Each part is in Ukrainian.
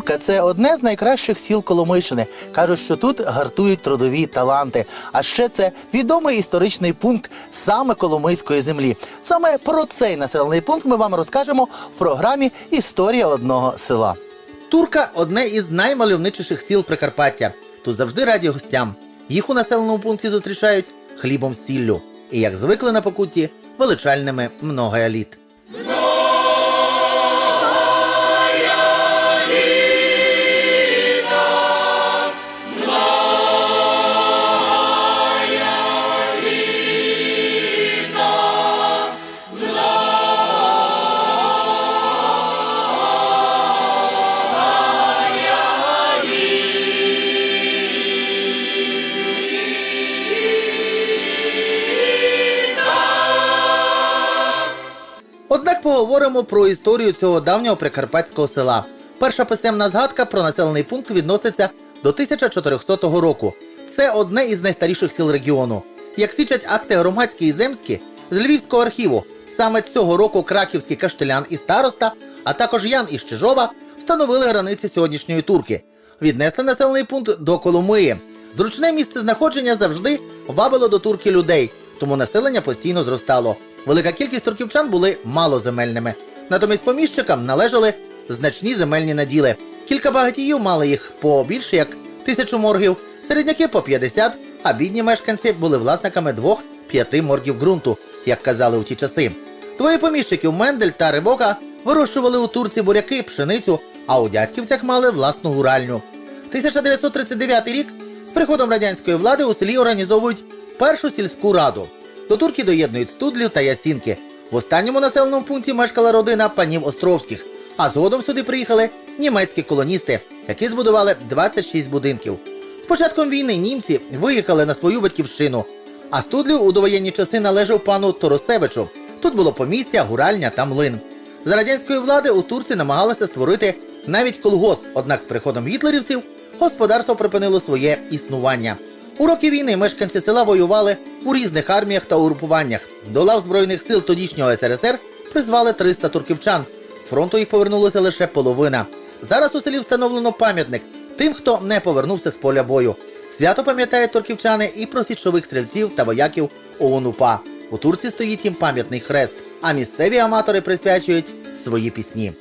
Турка це одне з найкращих сіл Коломийщини. Кажуть, що тут гартують трудові таланти. А ще це відомий історичний пункт саме Коломийської землі. Саме про цей населений пункт ми вам розкажемо в програмі Історія одного села. Турка одне із наймальовничіших сіл Прикарпаття. Тут завжди раді гостям. Їх у населеному пункті зустрічають хлібом сіллю. І як звикли на покутті, величальними многоеліт. Однак поговоримо про історію цього давнього прикарпатського села. Перша писемна згадка про населений пункт відноситься до 1400 року. Це одне із найстаріших сіл регіону. Як свідчать акти громадські і земські з Львівського архіву, саме цього року краківський каштелян і староста, а також Ян із Чижова встановили границі сьогоднішньої турки. Віднесли населений пункт до Коломиї. Зручне місце знаходження завжди вабило до турки людей, тому населення постійно зростало. Велика кількість турківчан були малоземельними. Натомість поміщикам належали значні земельні наділи. Кілька багатіїв мали їх по більше як тисячу моргів, середняки по 50, а бідні мешканці були власниками двох-п'яти моргів ґрунту, як казали у ті часи. Двоє поміщиків Мендель та Рибока вирощували у Турці буряки, пшеницю, а у дядьківцях мали власну гуральню. 1939 рік з приходом радянської влади у селі організовують першу сільську раду. До турки доєднують студлів та ясінки. В останньому населеному пункті мешкала родина панів Островських, а згодом сюди приїхали німецькі колоністи, які збудували 26 будинків. З початком війни німці виїхали на свою батьківщину, а студлів у довоєнні часи належав пану Торосевичу. Тут було помістя, гуральня та млин. За радянської влади у Турції намагалися створити навіть колгосп, однак з приходом гітлерівців господарство припинило своє існування. У роки війни мешканці села воювали у різних арміях та угрупуваннях. До лав Збройних сил тодішнього СРСР призвали 300 турківчан. З фронту їх повернулося лише половина. Зараз у селі встановлено пам'ятник тим, хто не повернувся з поля бою. Свято пам'ятають турківчани і про січових стрільців та вояків ОУН-УПА. У Турці стоїть їм пам'ятний хрест, а місцеві аматори присвячують свої пісні.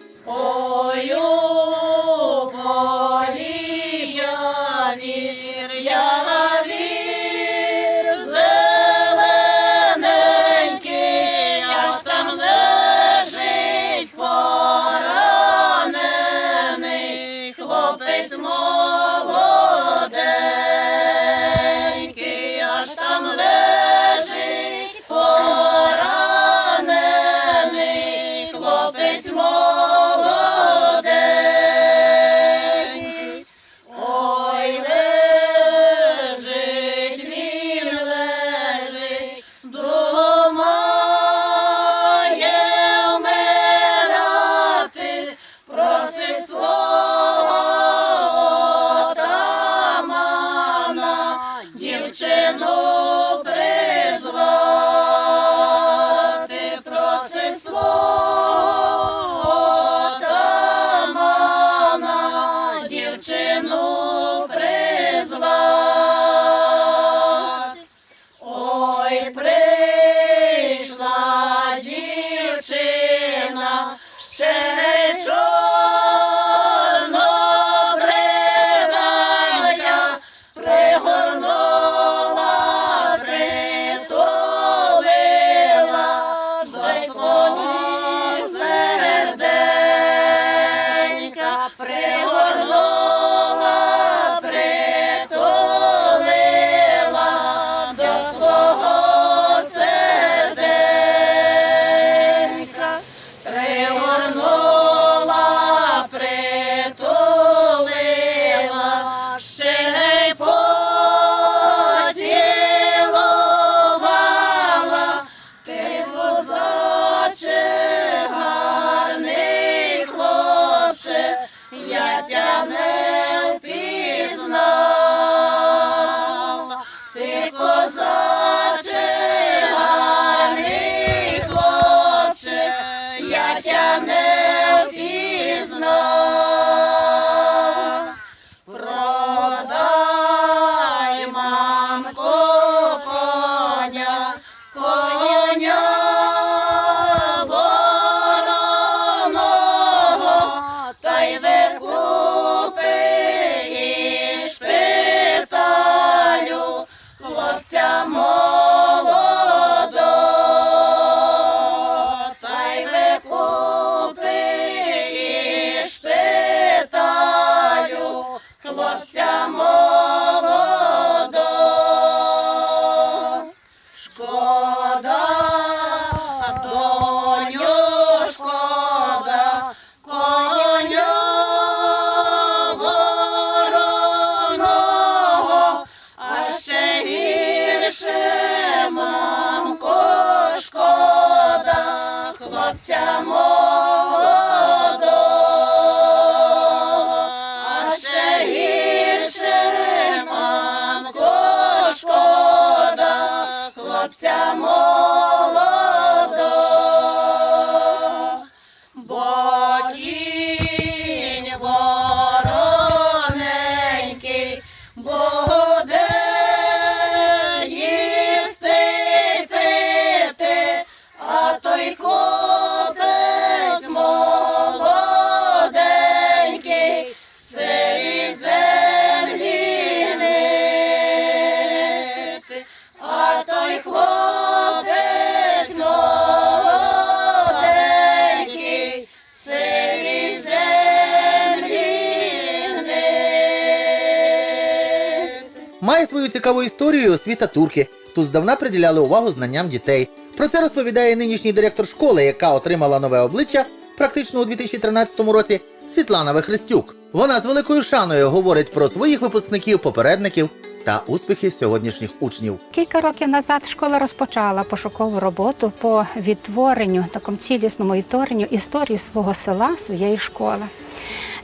Цікаву історію освіта турки. Тут здавна приділяли увагу знанням дітей. Про це розповідає нинішній директор школи, яка отримала нове обличчя практично у 2013 році. Світлана Вехрестюк. Вона з великою шаною говорить про своїх випускників, попередників та успіхи сьогоднішніх учнів. Кілька років назад школа розпочала пошукову роботу по відтворенню, такому цілісному відтворенню історії свого села, своєї школи.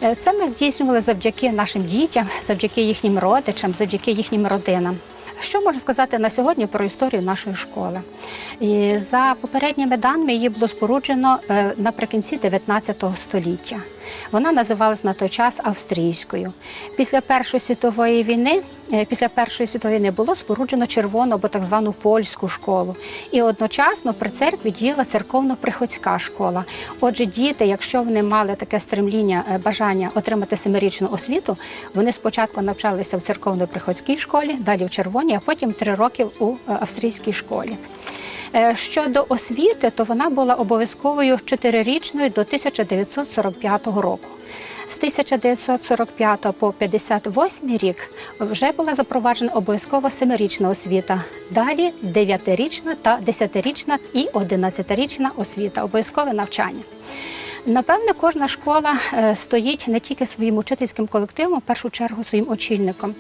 Е, Це ми здійснювали завдяки нашим дітям, завдяки їхнім родичам, завдяки їхнім родинам. Що можна сказати на сьогодні про історію нашої школи? І за попередніми даними її було споруджено е, наприкінці 19 століття. Вона називалась на той час австрійською. Після Першої світової війни, е, після Першої світової війни було споруджено червону або так звану польську школу. І одночасно при церкві діяла церковно-приходська школа. Отже, діти, якщо вони мали таке стремління, е, бажання отримати семирічну освіту, вони спочатку навчалися в церковно-приходській школі, далі в червоній, а потім три роки у е, австрійській школі. Е, Щодо освіти, то вона була обов'язковою чотирирічною до 1945 року. З 1945 по 58 рік вже була запроваджена обов'язкова семирічна освіта. Далі дев'ятирічна та десятирічна і одинадцятирічна освіта, обов'язкове навчання. Напевне, кожна школа е, стоїть не тільки своїм учительським колективом, в першу чергу своїм очільником.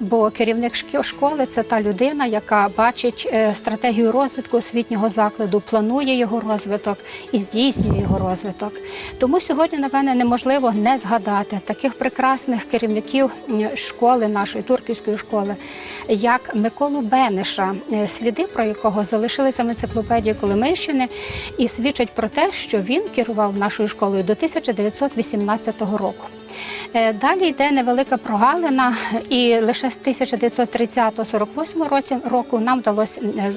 Бо керівник школи це та людина, яка бачить е, стратегію розвитку освітнього закладу, планує його розвиток і здійснює його розвиток. Тому сьогодні, напевне, неможливо не згадати таких прекрасних керівників школи нашої турківської школи, як Миколу Бенеша, е, сліди про якого залишилися в енциклопедії Коломийщини і свідчать про те, що він керував нашою школою до 1918 року. Е, Далі йде невелика прогалина, і лише з 1930-48 році року нам вдалося е,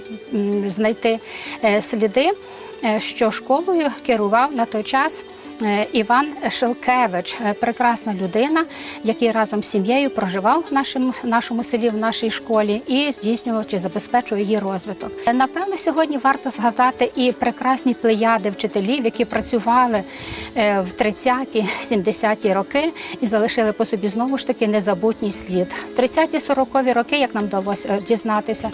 знайти е, сліди, що школою керував на той час. Е, Іван Шелкевич, е, прекрасна людина, який разом з сім'єю проживав в нашому, нашому селі, в нашій школі і здійснював чи забезпечував її розвиток. Е, Напевно, сьогодні варто згадати і прекрасні плеяди вчителів, які працювали в 30-ті, 70-ті роки і залишили по собі знову ж таки незабутній слід. 30-ті, 40-ві роки, як нам вдалося дізнатися,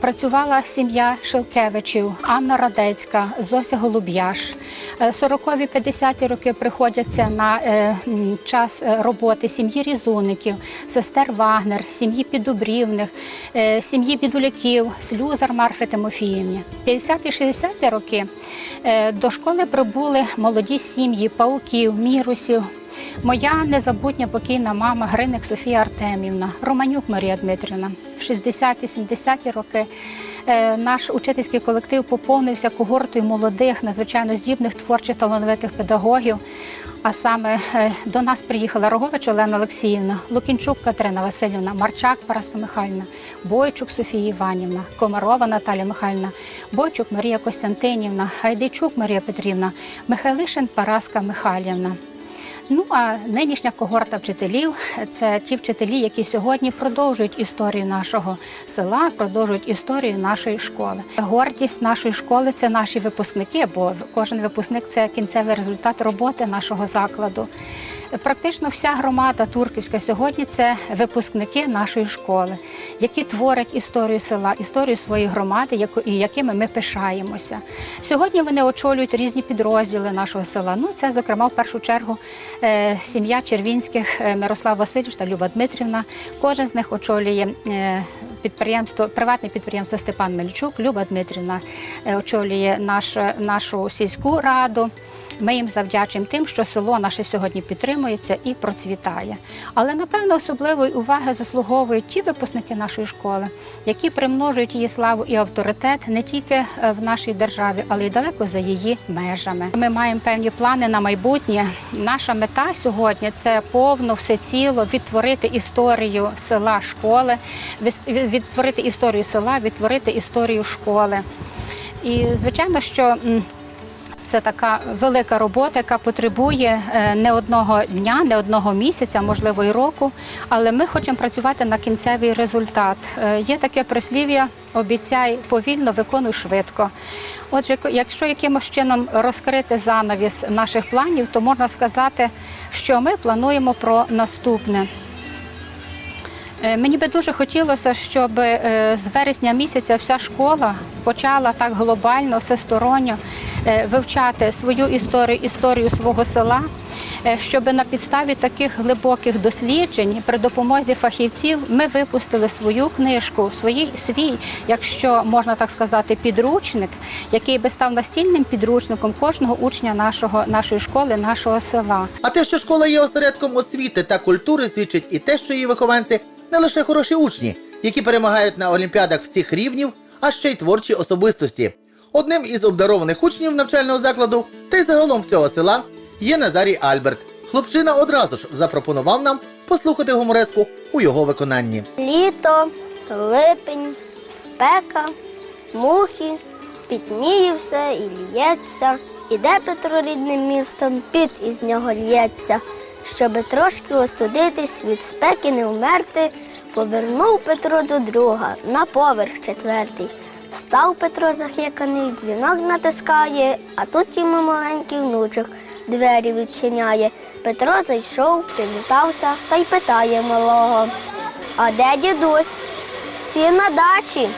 працювала сім'я Шелкевичів, Анна Радецька, Зося Голуб'яш. Е, 40-ві, 50-ті роки приходяться на е, час е, роботи сім'ї Різуників, сестер Вагнер, сім'ї Підобрівних, е, сім'ї Бідуляків, Слюзар Марфи Тимофіївні. 50-ті, 60-ті роки до школи прибули молоді сім'ї Пауків, Мірусів, Моя незабутня покійна мама Гриник Софія Артемівна, Романюк Марія Дмитрівна. В 60-70-ті роки наш учительський колектив поповнився когортою молодих, надзвичайно здібних творчих талановитих педагогів. А саме е, до нас приїхала Рогович Олена Олексіївна, Лукінчук Катерина Васильівна, Марчак Параска Михайлівна, Бойчук Софія Іванівна, Комарова Наталія Михайлівна, Бойчук Марія Костянтинівна, Гайдичук Марія Петрівна, Михайлишин Параска Михайлівна. Ну а нинішня когорта вчителів це ті вчителі, які сьогодні продовжують історію нашого села, продовжують історію нашої школи. Гордість нашої школи це наші випускники, бо кожен випускник це кінцевий результат роботи нашого закладу. Практично вся громада Турківська сьогодні це випускники нашої школи, які творять історію села, історію своєї громади, якими ми пишаємося. Сьогодні вони очолюють різні підрозділи нашого села. Ну, це, зокрема, в першу чергу сім'я Червінських е, Мирослав Васильович та Люба Дмитрівна. Кожен з них очолює е, підприємство, приватне підприємство Степан Мельчук. Люба Дмитрівна е, очолює наш, нашу сільську раду. Ми їм завдячуємо тим, що село наше сьогодні підтримується і процвітає. Але напевно особливої уваги заслуговують ті випускники нашої школи, які примножують її славу і авторитет не тільки е, в нашій державі, але й далеко за її межами. Ми маємо певні плани на майбутнє. Наша мета сьогодні це повно всеціло відтворити історію села школи, відтворити історію села, відтворити історію школи. І звичайно, що. Це така велика робота, яка потребує е, не одного дня, не одного місяця, можливо, і року. Але ми хочемо працювати на кінцевий результат. Е, Є таке прислів'я: обіцяй повільно, виконуй швидко. Отже, якщо якимось чином розкрити занавіс наших планів, то можна сказати, що ми плануємо про наступне. Е, Мені би дуже хотілося, щоб е, з вересня місяця вся школа почала так глобально, всесторонньо е, вивчати свою історію, історію свого села, щоб на підставі таких глибоких досліджень при допомозі фахівців ми випустили свою книжку, свій, свій, якщо можна так сказати, підручник, який би став настільним підручником кожного учня нашого, нашої школи, нашого села. А те, що школа є осередком освіти та культури, свідчить і те, що її вихованці не лише хороші учні, які перемагають на олімпіадах всіх рівнів, а ще й творчі особистості. Одним із обдарованих учнів навчального закладу та й загалом всього села є Назарій Альберт. Хлопчина одразу ж запропонував нам послухати гумореску у його виконанні. Літо, липень, спека, мухи, пітніє все і лється. Іде Петро рідним містом, піт із нього лється. Щоби трошки остудитись, від спеки не вмерти, повернув Петро до друга на поверх четвертий. Став Петро захиканий, дзвінок натискає, а тут йому маленький внучок двері відчиняє. Петро зайшов, привітався та й питає малого. А де дідусь? Всі на дачі.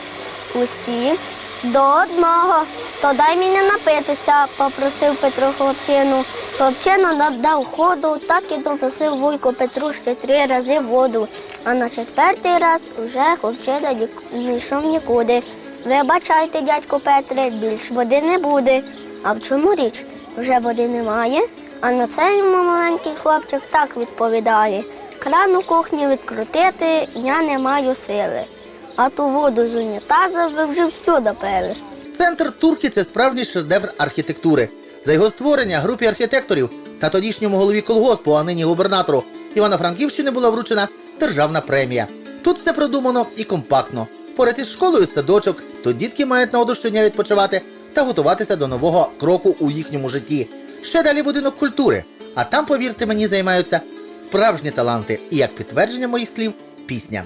Усі до одного. То дай мені напитися, попросив Петро хлопчину. Хлопчина надав ходу, так і доносив вуйко Петру ще три рази воду. А на четвертий раз уже хлопчина не йшов нікуди. Вибачайте, дядько Петре, більш води не буде. А в чому річ? Вже води немає. А на це йому маленький хлопчик так відповідає. Кран у кухні відкрутити я не маю сили. А ту воду з унітаза ви вже всю допили. Центр Турки це справжній шедевр архітектури. За його створення групі архітекторів та тодішньому голові колгоспу, а нині губернатору Івано-Франківщини була вручена державна премія. Тут все продумано і компактно. Поряд із школою садочок, тут дітки мають нагоду щодня відпочивати та готуватися до нового кроку у їхньому житті. Ще далі будинок культури. А там, повірте мені, займаються справжні таланти. І як підтвердження моїх слів, пісня.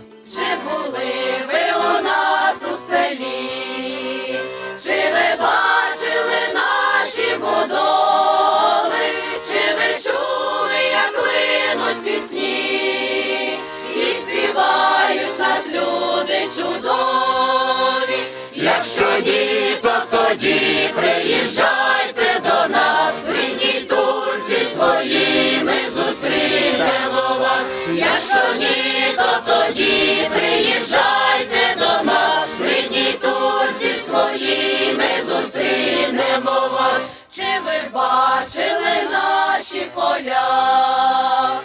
Ні, то тоді приїжджайте до нас, прийдіть турці свої, ми зустрінемо вас. Якщо ні, то тоді приїжджайте до нас, прийдіть турці свої, ми зустрінемо вас. Чи ви бачили наші поля,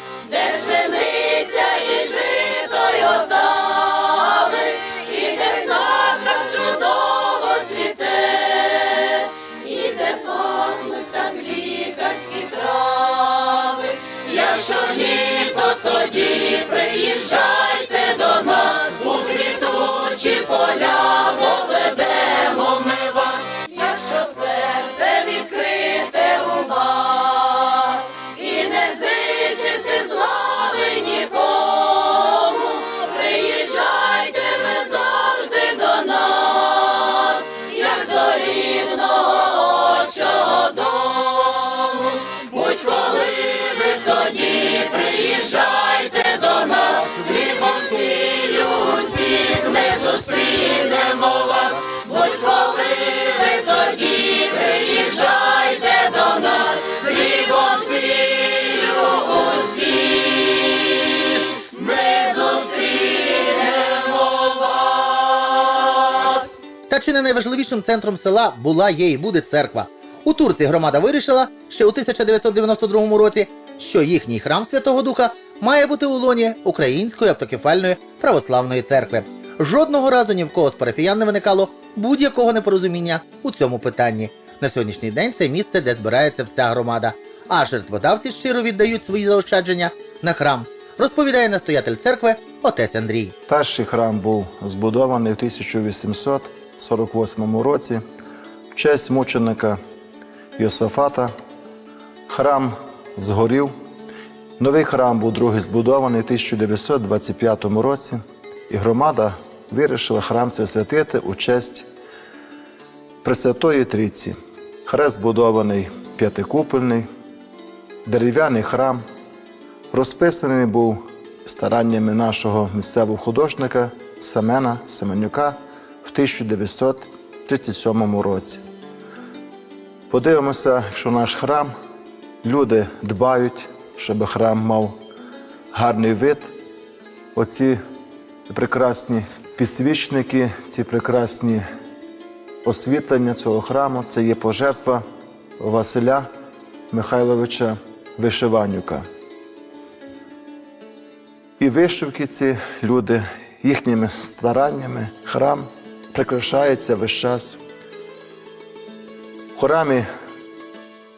чи не найважливішим центром села була є і буде церква. У Турції громада вирішила ще у 1992 році, що їхній храм Святого Духа має бути у лоні Української автокефальної православної церкви. Жодного разу ні в кого з парафіян не виникало будь-якого непорозуміння у цьому питанні. На сьогоднішній день це місце, де збирається вся громада. А жертводавці щиро віддають свої заощадження на храм, розповідає настоятель церкви отець Андрій. Перший храм був збудований в 1848 році в честь мученика Йосафата. Храм згорів. Новий храм був другий збудований в 1925 році, і громада вирішила храм цей освятити у честь Пресвятої Трійці. Хрест збудований п'ятикупольний, дерев'яний храм, розписаний був стараннями нашого місцевого художника Семена Семенюка 1937 році. Подивимося, що наш храм, люди дбають, щоб храм мав гарний вид. Оці прекрасні підсвічники, ці прекрасні освітлення цього храму це є пожертва Василя Михайловича Вишиванюка. І вишивки ці люди їхніми стараннями храм прикрашається весь час. В храмі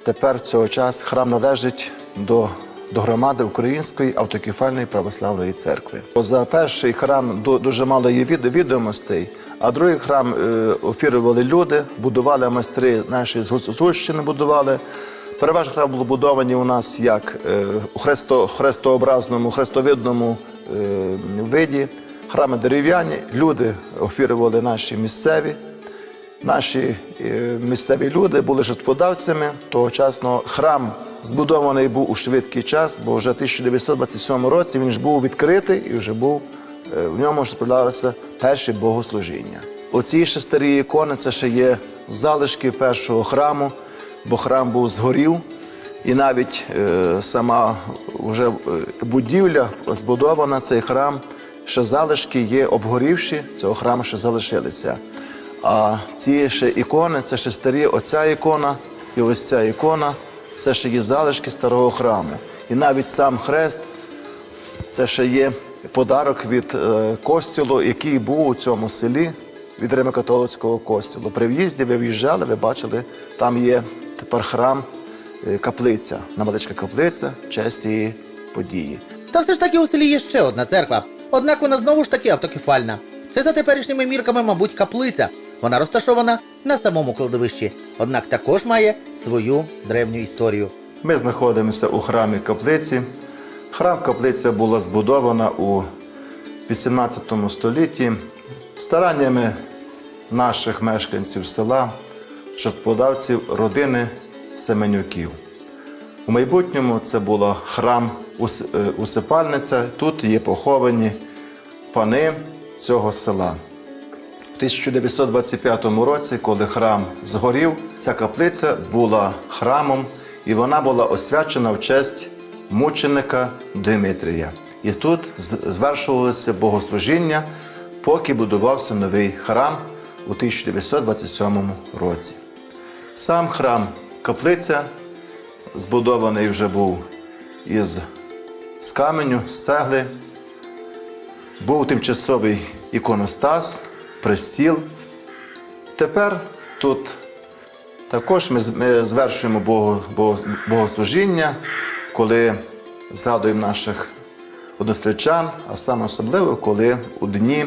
тепер цього часу храм належить до, до громади Української автокефальної православної церкви. За перший храм дуже мало є відомостей, а другий храм е, офірували люди, будували майстри наші з Гуц- будували. Переважно храм були будовані у нас як е, у хресто, хрестообразному, хрестовидному е, виді. Храми дерев'яні, люди офірували наші місцеві. Наші е, місцеві люди були жертводавцями. Тогочасно храм збудований був у швидкий час, бо вже в 1927 році він ж був відкритий і вже був е, в ньому ж справлялися перші богослужіння. Оці ще старі ікони це ще є залишки першого храму, бо храм був згорів, і навіть е, сама вже будівля збудована, цей храм, ще залишки є обгорівші, цього храму ще залишилися. А ці ще ікони, це ще старі, оця ікона і ось ця ікона, це ще є залишки старого храму. І навіть сам хрест це ще є подарок від е, костілу, який був у цьому селі від Римокатолицького костілу. При в'їзді ви в'їжджали, ви бачили, там є тепер храм, е, каплиця, невеличка каплиця честь події. Та все ж таки у селі є ще одна церква. Однак вона знову ж таки автокефальна. Це за теперішніми мірками, мабуть, каплиця. Вона розташована на самому кладовищі, однак також має свою древню історію. Ми знаходимося у храмі каплиці. Храм каплиця була збудована у 18 столітті стараннями наших мешканців села, жертводавців родини Семенюків. У майбутньому це була храм усипальниця. Тут є поховані пани цього села. У 1925 році, коли храм згорів, ця каплиця була храмом, і вона була освячена в честь мученика Димитрія. І тут звершувалося богослужіння, поки будувався новий храм у 1927 році. Сам храм каплиця збудований вже був із з каменю, з цегли. Був тимчасовий іконостас, престіл. Тепер тут також ми, звершуємо бого, бого, богослужіння, коли згадуємо наших однострічан, а саме особливо, коли у дні,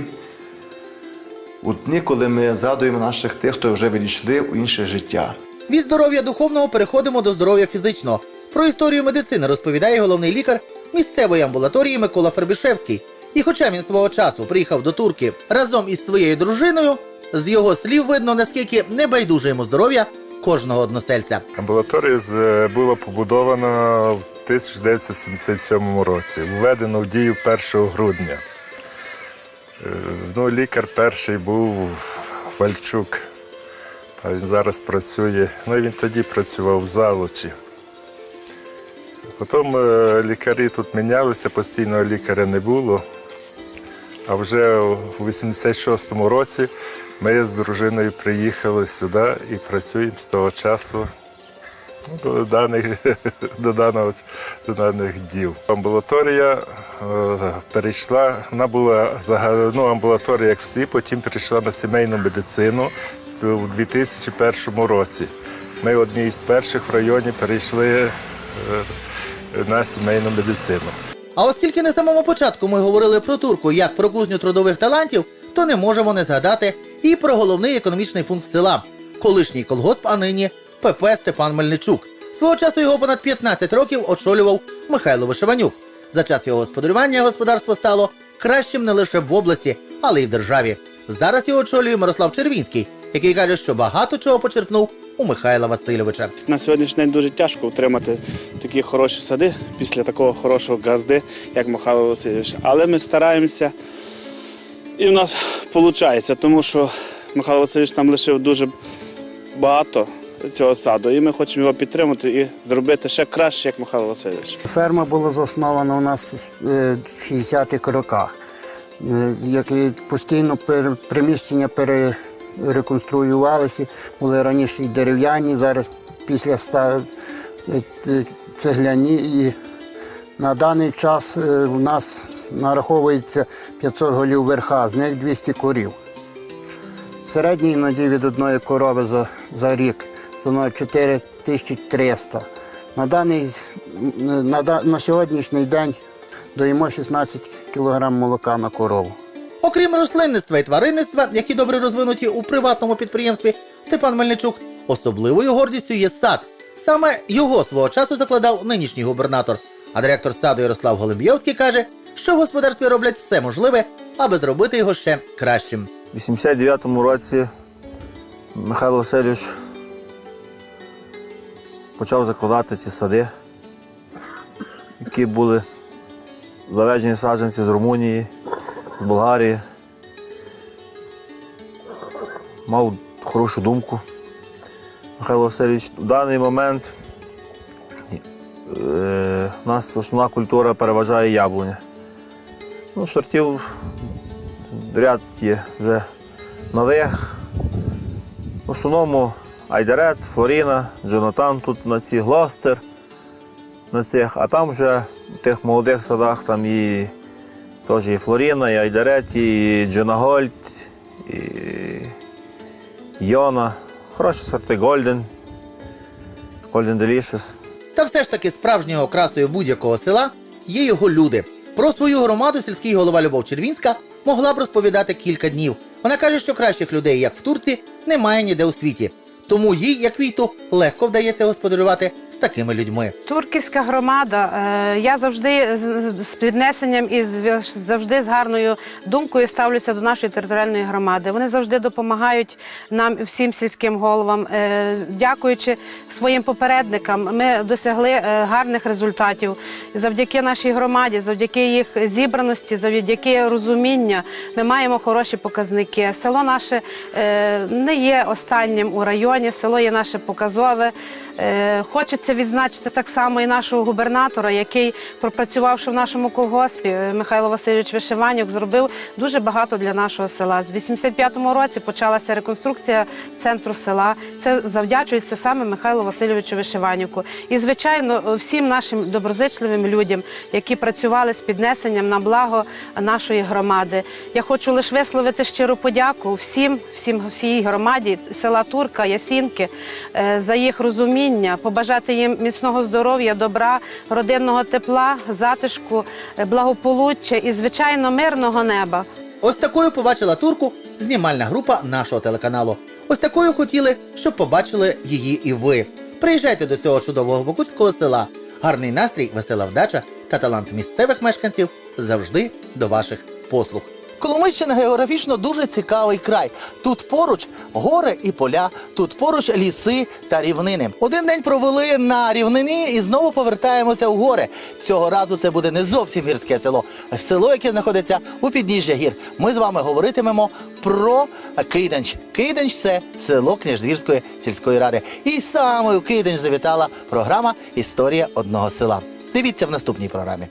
у дні, коли ми згадуємо наших тих, хто вже відійшли у інше життя. Від здоров'я духовного переходимо до здоров'я фізичного. Про історію медицини розповідає головний лікар місцевої амбулаторії Микола Фербішевський. І хоча він свого часу приїхав до турки разом із своєю дружиною, з його слів видно, наскільки небайдуже йому здоров'я кожного односельця. Амбулаторія була побудована в 1977 році, введена в дію 1 грудня. Е, Ну, лікар перший був Вальчук. А він зараз працює. Ну, він тоді працював в залучі. Потім е, лікарі тут мінялися, постійного лікаря не було. А вже у 86-му році ми з дружиною приїхали сюди і працюємо з того часу ну, до даних, до даного, до даних діл. Амбулаторія е, перейшла, вона була ну, амбулаторія, як всі, потім перейшла на сімейну медицину у 2001 році. Ми одні з перших в районі перейшли е, на сімейну медицину. А оскільки на самому початку ми говорили про турку як про кузню трудових талантів, то не можемо не згадати і про головний економічний пункт села колишній колгосп, а нині ПП Степан Мельничук. Свого часу його понад 15 років очолював Михайло Вишиванюк. За час його господарювання господарство стало кращим не лише в області, але й в державі. Зараз його очолює Мирослав Червінський, який каже, що багато чого почерпнув у Михайла Васильовича. На сьогоднішній день дуже тяжко утримати такі хороші сади після такого хорошого газди, як Михайло Васильович. Але ми стараємося, і в нас виходить, тому що Михайло Васильович нам лишив дуже багато цього саду, і ми хочемо його підтримати і зробити ще краще, як Михайло Васильович. Ферма була заснована у нас е, в 60-х роках. Е, Як постійно пер- приміщення перереконструювалися, були раніше дерев'яні, зараз після ста е, цегляні. І на даний час е, у нас нараховується 500 голів верха, з них 200 корів. Середній надій від одної корови за, за рік становить 4300. На, даний, на, на сьогоднішній день доїмо 16 кг молока на корову. Окрім рослинництва і тваринництва, які добре розвинуті у приватному підприємстві, Степан Мельничук особливою гордістю є сад. Саме його свого часу закладав нинішній губернатор. А директор саду Ярослав Голембйовський каже, що в господарстві роблять все можливе, аби зробити його ще кращим. У 89-му році Михайло Васильович почав закладати ці сади, які були завезені саджанці з Румунії, з Болгарії. Мав хорошу думку. Михайло Васильович, в даний момент е, у нас основна культура переважає яблуня. Ну, сортів ряд є вже нових. В основному Айдерет, Флоріна, Джонатан тут на ці Глостер, на цих, а там вже в тих молодих садах там і теж і Флоріна, і Айдерет, і Джонагольд, і Йона. Хороші сорти Голден, Golden Delicious. Та все ж таки справжньою окрасою будь-якого села є його люди. Про свою громаду сільський голова Любов Червінська могла б розповідати кілька днів. Вона каже, що кращих людей, як в Турці, немає ніде у світі. Тому їй, як війту, легко вдається господарювати з такими людьми. Турківська громада. е, Я завжди з- піднесенням і з- завжди з гарною думкою ставлюся до нашої територіальної громади. Вони завжди допомагають нам, всім сільським головам. Е, Дякуючи своїм попередникам, ми досягли е, гарних результатів. Завдяки нашій громаді, завдяки їх зібраності, завдяки розуміння, ми маємо хороші показники. Село наше не є останнім у районі, село є наше показове. Е, Хочеться відзначити так само і нашого губернатора, який, пропрацювавши в нашому колгоспі, е, Михайло Васильович Вишиванюк, зробив дуже багато для нашого села. З 85-му році почалася реконструкція центру села. Це завдячується саме Михайлу Васильовичу Вишиванюку. І, звичайно, всім нашим доброзичливим людям, які працювали з піднесенням на благо нашої громади. Я хочу лише висловити щиру подяку всім, всім всій громаді села Турка, Ясінки е, за їх розуміння, побажати їм міцного здоров'я, добра, родинного тепла, затишку, е, благополуччя і, звичайно, мирного неба. Ось такою побачила турку знімальна група нашого телеканалу. Ось такою хотіли, щоб побачили її і ви. Приїжджайте до цього чудового бокутського села. Гарний настрій, весела вдача та талант місцевих мешканців завжди до ваших послуг. Коломийщина географічно дуже цікавий край. Тут поруч гори і поля, тут поруч ліси та рівнини. Один день провели на рівнині і знову повертаємося в гори. Цього разу це буде не зовсім гірське село, село, яке знаходиться у підніжжя гір. Ми з вами говоритимемо про Киданч. Киданч це село Княждвірської сільської ради. І саме у Киданч завітала програма Історія одного села. Дивіться в наступній програмі.